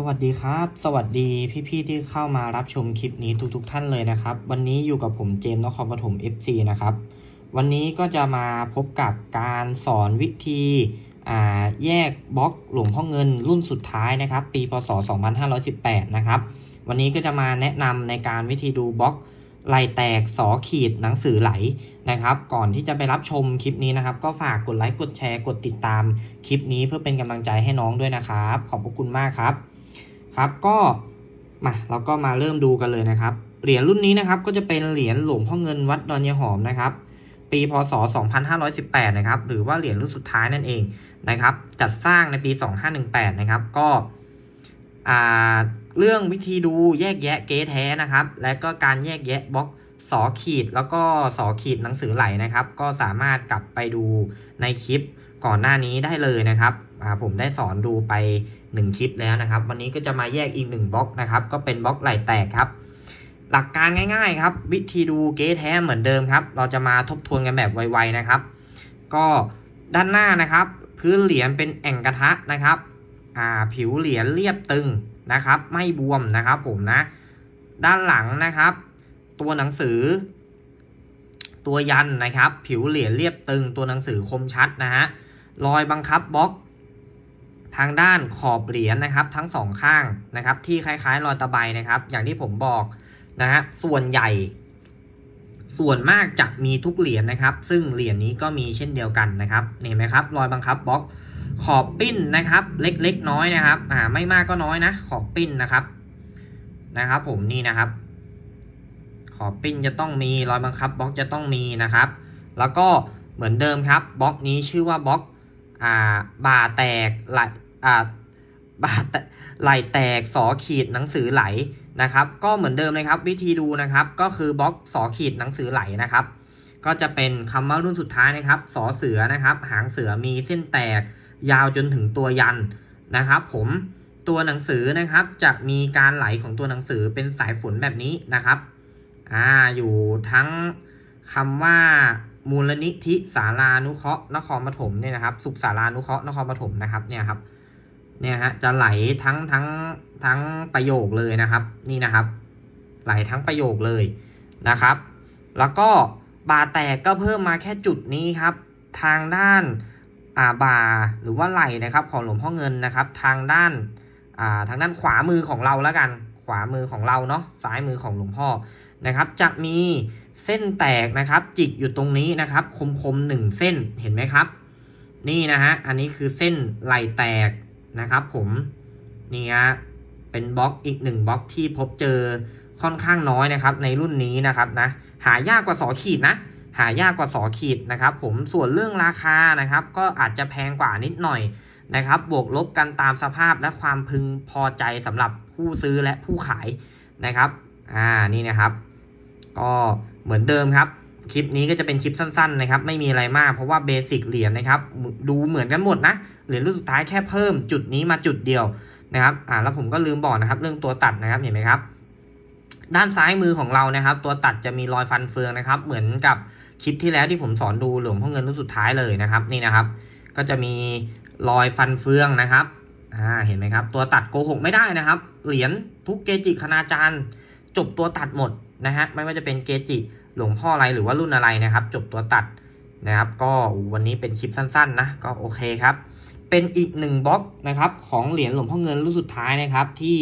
สวัสดีครับ สวัสดีพี่ๆที่เข้ามารับชมคลิปนี้ทุกๆท่านเลยนะครับ วันนี้อยู่กับผมเจมส์นครปฐม FC นะครับ วันนี้ก็จะมาพบกับการสอนวิธีอ่าแยกบล็อกหลวงพ่อเงินรุ่นสุดท้ายนะครับ ปีพศ 2518 นะครับ วันนี้ก็จะมาแนะนำในการวิธีดูบล็อกไหลแตกสอขีดหนังสือไหลนะครับ ก่อนที่จะไปรับชมคลิปนี้นะครับ ก็ฝากกดไลค์กดแชร์กดติดตามคลิปนี้เพื่อเป็นกำลังใจให้น้องด้วยนะครับ ขอบพระคุณมากครับ ครับก็มาเราก็มาเริ่มดูกันเลยนะครับ เหรียญรุ่นนี้นะครับก็จะเป็นเหรียญหลวงพ่อเงินวัดดอนยายหอมนะครับ ปีพศ 2518 นะครับหรือว่าเหรียญรุ่นสุดท้ายนั่นเองนะครับ จัดสร้างในปี 2518 นะครับ ก็เรื่องวิธีดูแยกแยะเก๊แท้นะครับ และก็การแยกแยะบล็อกสอขีดแล้วก็สอขีดหนังสือไหลนะครับ ก็สามารถกลับไปดูในคลิปก่อนหน้านี้ได้เลยนะครับ ผมได้สอนดูไป 1 คลิปแล้วนะครับ วันนี้ก็จะมาแยกอีก1บล็อกนะครับ ก็เป็นบล็อกไหลแตกครับ หลักการง่ายๆครับ วิธีดูเก๊แท้เหมือนเดิมครับ เราจะมาทบทวนกันแบบไวๆนะครับ ก็ด้านหน้านะครับ พื้นเหรียญเป็นแอ่งกระทะนะครับผิวเหรียญเรียบตึงนะครับ ไม่บวมนะครับผมนะ ด้านหลังนะครับ ตัวหนังสือ ตัวยันนะครับ ผิวเหรียญเรียบตึง ตัวหนังสือคมชัดนะฮะรอยบังคับบล็อก ทางด้านขอบเหรียญนะครับทั้งสองข้างนะครับ ที่คล้ายๆรอยตะไบนะครับ อย่างที่ผมบอกนะฮะส่วนใหญ่ ส่วนมากจะมีทุกเหรียญนะครับ ซึ่งเหรียญนี้ก็มีเช่นเดียวกันนะครับเห็นไหมครับ รอยบังคับบล็อกขอบปิ้นนะครับ เล็กๆน้อยนะครับอ่าไม่มากก็น้อยนะ ขอบปิ้นนะครับนะครับ ผมนี่นะครับ ขอบปิ้นจะต้องมีรอยบังคับบล็อกจะต้องมีนะครับ แล้วก็เหมือนเดิมครับบล็อกนี้ชื่อว่าบล็อกอ่าบ่าแตกไหล อ่าบาแตไหลแตกสอขีดหนังสือไหลนะครับ ก็เหมือนเดิมเลยครับวิธีดูนะครับ ก็คือบล็อกสอขีดหนังสือไหลนะครับ ก็จะเป็นคำว่ารุ่นสุดท้ายนะครับสอเสือนะครับ หางเสือมีเส้นแตกยาวจนถึงตัวยันนะครับ ผมตัวหนังสือนะครับ จะมีการไหลของตัวหนังสือเป็นสายฝนแบบนี้นะครับอ่าอยู่ทั้งคำว่ามูลนิธิสารานุเคราะห์นครปฐมเนี่ยนะครับ สุขสารานุเคราะห์นครปฐมนะครับเนี่ยครับ เนี่ยฮะจะไหลทั้งทั้งทั้งประโยคเลยนะครับ นี่นะครับ ไหลทั้งประโยคเลยนะครับ แล้วก็บาแตกก็เพิ่มมาแค่จุดนี้ครับ ทางด้านอ่าบ่าหรือว่าไหลนะครับ ของหลวงพ่อเงินนะครับ ทางด้านอ่าทางด้านขวามือของเราแล้วกัน ขวามือของเราเนาะซ้ายมือของหลวงพ่อนะครับ จะมีเส้นแตกนะครับ จิกอยู่ตรงนี้นะครับ คมคมๆหนึ่งเส้นเห็นไหมครับ นี่นะฮะอันนี้คือเส้นไหลแตก นะครับผมนี่ฮะเป็นบล็อกอีกหนึ่งบล็อกที่พบเจอค่อนข้างน้อยนะครับ ในรุ่นนี้นะครับนะหายากกว่าสอขีดนะ หายากกว่าสอขีดนะครับ ผมส่วนเรื่องราคานะครับ ก็อาจจะแพงกว่านิดหน่อยนะครับ บวกลบกันตามสภาพและความพึงพอใจสำหรับผู้ซื้อและผู้ขายนะครับ อ่านี่นะครับ ก็เหมือนเดิมครับ คลิปนี้ก็จะเป็นคลิปสั้นๆนะครับไม่มีอะไรมากเพราะว่าเบสิกเหรียญนะครับดูเหมือนกันหมดนะเหรียญรุ่นสุดท้ายแค่เพิ่มจุดนี้มาจุดเดียวนะครับอ่าแล้วผมก็ลืมบอกนะครับเรื่องตัวตัดนะครับเห็นไหมครับ ด้านซ้ายมือของเรานะครับ ตัวตัดจะมีรอยฟันเฟืองนะครับ เหมือนกับคลิปที่แล้วที่ผมสอนดูหลวงพ่อเงินรุ่นสุดท้ายเลยนะครับ นี่นะครับ ก็จะมีรอยฟันเฟืองนะครับอ่าเห็นไหมครับ ตัวตัดโกหกไม่ได้นะครับ เหรียญทุกเกจิคณาจารย์ จบตัวตัดหมดนะฮะไม่ว่าจะเป็นเกจิ หลวงพ่ออะไรหรือว่ารุ่นอะไรนะครับ จบตัวตัดนะครับ ก็วันนี้เป็นคลิปสั้น ๆ นะ ก็โอเคครับ เป็นอีกหนึ่งบล็อกนะครับ ของเหรียญหลวงพ่อเงินรุ่นสุดท้ายนะครับ ที่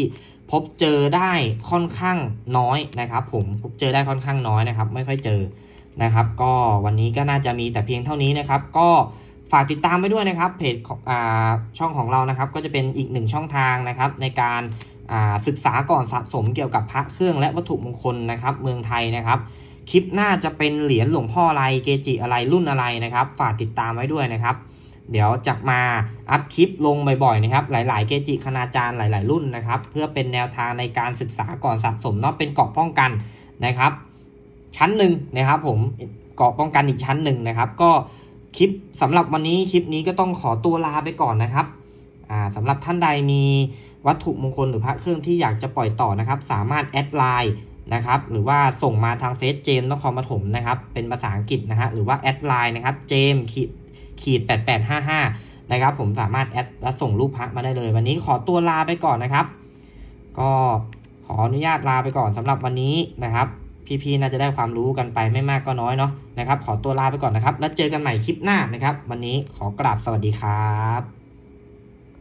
พบเจอได้ค่อนข้างน้อยนะครับ ผมพบเจอได้ค่อนข้างน้อยนะครับ ไม่ค่อยเจอนะครับ ก็วันนี้ก็น่าจะมีแต่เพียงเท่านี้นะครับ ก็ฝากติดตามไปด้วยนะครับเพจของช่องของเรานะครับ ก็จะเป็นอีกหนึ่งช่องทางนะครับ ในการศึกษาก่อนสะสมเกี่ยวกับพระเครื่องและวัตถุมงคลนะครับ เมืองไทยนะครับ คลิปหน้าจะเป็นเหรียญหลวงพ่ออะไรเกจิอะไรรุ่นอะไรนะครับ ฝากติดตามไว้ด้วยนะครับ เดี๋ยวจะมาอัพคลิปลงบ่อยๆนะครับ หลาย ๆ เกจิคณาจารย์หลาย ๆ รุ่นนะครับ เพื่อเป็นแนวทางในการศึกษาก่อนสะสมเนาะเป็นเกาะป้องกันนะครับ ชั้นหนึ่งนะครับ ผมเกาะป้องกันอีกชั้นหนึ่งนะครับ ก็คลิปสำหรับวันนี้คลิปนี้ก็ต้องขอตัวลาไปก่อนนะครับอ่าสำหรับท่านใดมีวัตถุมงคลหรือพระเครื่องที่อยากจะปล่อยต่อนะครับ สามารถแอดไลน์ นะครับ หรือว่าส่งมาทางเฟซเจมส์นครปฐมนะครับ เป็นภาษาอังกฤษนะฮะ หรือว่าแอดไลน์นะครับเจมขีดขีด8855นะครับ ผมสามารถแอดและส่งรูปพระมาได้เลย วันนี้ขอตัวลาไปก่อนนะครับ ก็ขออนุญาตลาไปก่อนสำหรับวันนี้นะครับ พี่ๆน่าจะได้ความรู้กันไปไม่มากก็น้อยเนาะนะครับ ขอตัวลาไปก่อนนะครับ แล้วเจอกันใหม่คลิปหน้านะครับ วันนี้ขอกราบสวัสดีครับ